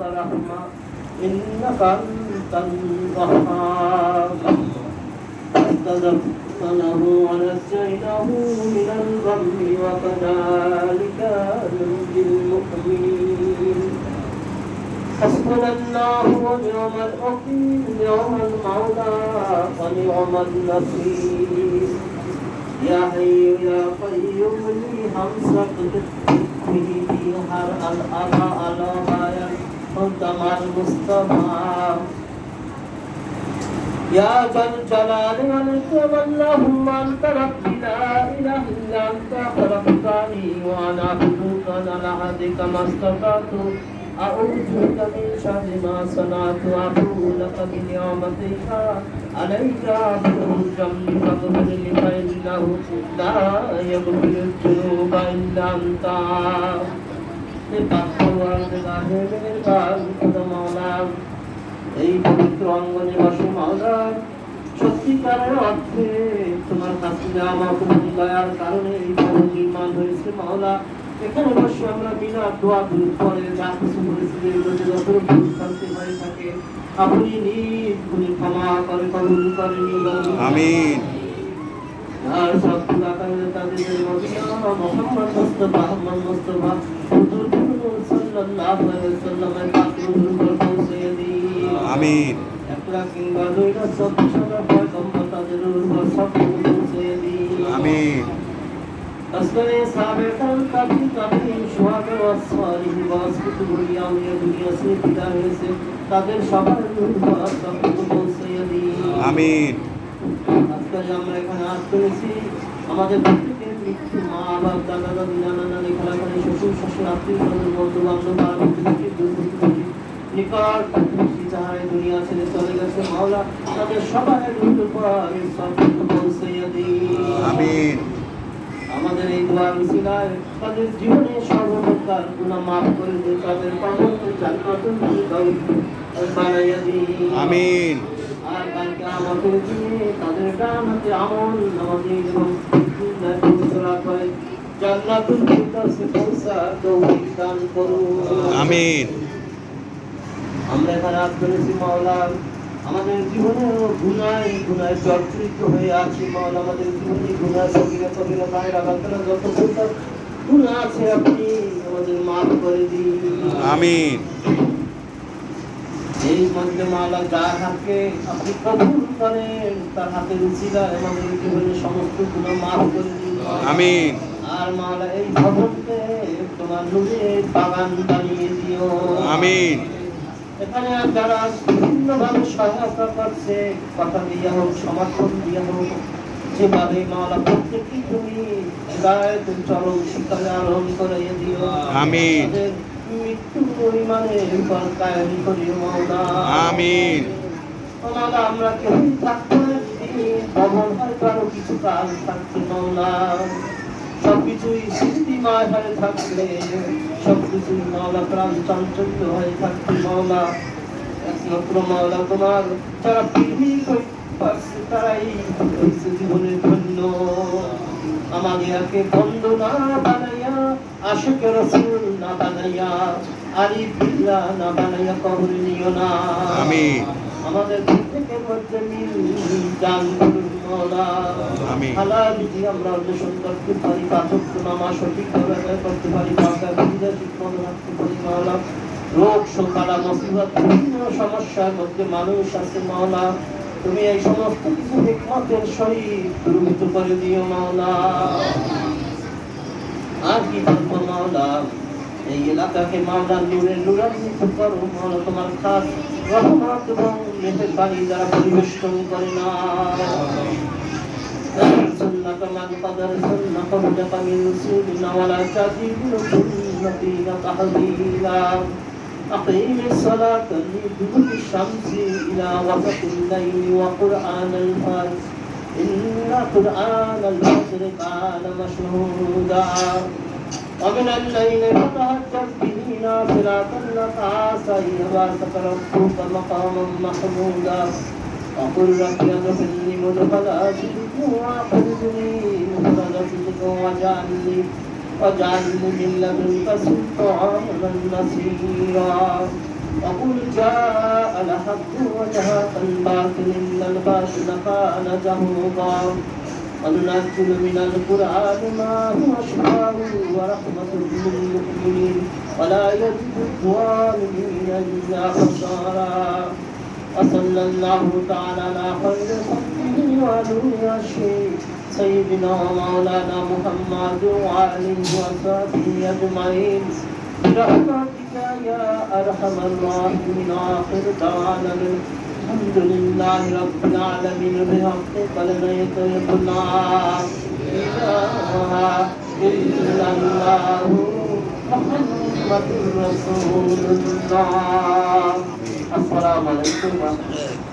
رحمة إنك أنت الوهاب. فاستجبنا له ونجيناه من الغم وكذلك ننجي المؤمنين. حسبنا الله ونعم الوكيل نعم المولى ونعم النصير. يا حي يا قيوم لي همسك به هر الأبا على غاية قدم المصطفى يا ذا الجلال والإكرام اللهم أنت ربي لا إله إلا أنت خلقتني وأنا عبدك أنا لعبدك ما استطعت أعوذ بك من شر ما صنعت أبو لك بنعمتك عليك أبو الجنب فاغفر لي فإنه لا يغفر الذنوب إلا أنت এই পবিত্র অঙ্গনে বসে মাওলা সত্যিকারের অর্থে তোমার কাছে আমার তোমার দয়ার কারণে এই ভবন নির্মাণ হয়েছে মাওলা। এখানে বসে আমরা বিনা দোয়া দূর করে যা কিছু পরিস্থিতির মধ্যে যত ভুল শান্তি হয়ে থাকে আপনি নিজ গুণী ক্ষমা করে কবুল করে আমিন। আর সব তাদের মোহাম্মদ মুস্তাফা আহমদ মুস্তাফা। আমিন একটা কিংবা দুইটা চব্বিশ হাজার পয়গম্বর তাদের উপর সব পৌঁছে দিন আমিন أسكن سابقا قبل قبل شهداء والصالح واسكت اليوم দুনিয়া সে বিদায় হয়েছে তাদের সবার উপর সব পৌঁছে দিন আমিন আজকাল আমরা এখানে আজ করেছি আমাদের প্রত্যেকের মৃত্যু মা বাপ দাদা দাদি নানা নানি খালাখানি শ্বশুর শ্বশুর আত্মীয় স্বজন বন্ধু বান্ধব আর প্রতিবেশী দুর্নীতি নিকট প্রতিবেশী যারা দুনিয়া ছেড়ে চলে গেছে মাওলা তাদের সবার উপর সব পৌঁছে দিন আমিন। আমাদের এই দোয়া মিছিলায় তাদের জীবনে সর্বপ্রকার গুনাহ মাফ করে দিয়ে তাদের কবরকে জান্নাতুল ফিরদাউস বানাইয়া দিন। আমিন। আর কালকে দিয়ে তাদের ডান হাতে আমল নামাজি এবং জান্নাতুল ফিরদাউসে পৌঁছা তৌফিক দান করুন আমিন। আমরা এখানে আজ মাওলা। আমাদের জীবনে গুনায় গুনায় জর্জরিত হয়ে আছি মাওলা। আমাদের জীবনে গুনায় সবিরা সবিরা গায়ে রাখাতরা যত ভুল গুনাহ আছে আপনি আমাদের মাফ করে দিন। আমিন। এই মধ্যে মাওলা যার হাতকে আপনি কবুল করেন তার হাতের উচিলা আমাদের জীবনে সমস্ত গুনাহ মাফ করে দিন। আমিন। আর মাওলা এই ভবনকে তোমার নূরের বাগান বানিয়ে দিও আমিন। এখানে যারা বিভিন্নভাবে সহায়তা করছে কথা দিয়ে হোক সমর্থন দিয়ে হোক যেভাবে মাওলা প্রত্যেককে তুমি হৃদায়ত চরম আরোহণ করে দিও। আমিন। মৃত্যু পরিমাণের উপর কায়েম করিও মাওলা। আমিন। ও আমরা না একদিন, ভবন হয়তো আরও কিছু কাল থাকছে মাওলা। সবকিছুই স্মৃতিময় হয়ে থাকলে সবকিছুই মাওলা প্রাণ চাঞ্চল্য হয়ে থাকবে মাওলা। একমাত্র মাওলা তোমার। যারা পৃথিবী পারছে তারাই হয়েছে জীবনের ধন্য। আমাদেরকে বন্ধ না বানাইয়া আশুক রসুল না বানাইয়া আরিফ বিল্লাহ না বানাইয়া কবর নিও না। আমাদের প্রত্যেকের মধ্যে মিল দান করুন। মাওলা হালাল রুজি আমরা অন্বেষণ করতে পারি পাঠক নামা সঠিকভাবে আদায় করতে পারি। বাংলা বিদ্যা ঠিক রাখতে পারি মাওলা রোগ শোকালা মুসিবত বিভিন্ন সমস্যার মধ্যে মানুষ আছে মাওলা। তুমি এই সমস্ত কিছু হিকমতের সহিত দূরীভূত করে দিও মাওলা। আর কি বলব মাওলা। এই এলাকাকে মাওলা নূরের নূরান্বিত করো মাওলা তোমার খাস রহমত এবং মেহেরবানি দ্বারা পরিবেষ্টন করে না سنة من قد أرسلنا قبلك من رسولنا ولا تزيد سنتنا تحويلا أقيم الصلاة لدلوك الشمس إلى وسط الليل وقرآن الفجر إن قرآن الفجر كان مشهودا ومن الليل فتهجد به نافلة لك عسى أن يبعثك ربك مقاما محمودا وقل رب لي مدخل صدق واخرجني مخرج صدق واجعلني واجعلني من لدنك سلطانا نصيرا وقل جاء الحق وزهق الباطل إن الباطل كان زهوقا وننزل من القرآن ما هو شفاء ورحمة للمؤمنين ولا يزيد الظالمين إلا خسارا وصلى الله تعالى على خير خلقه ونور الشيء سيدنا ومولانا محمد وآله وصحبه أجمعين برحمتك يا أرحم الراحمين آخر دعوانا الحمد لله رب العالمين بحق كلمة الله إله إلا الله محمد رسول الله السلام عليكم ورحمة الله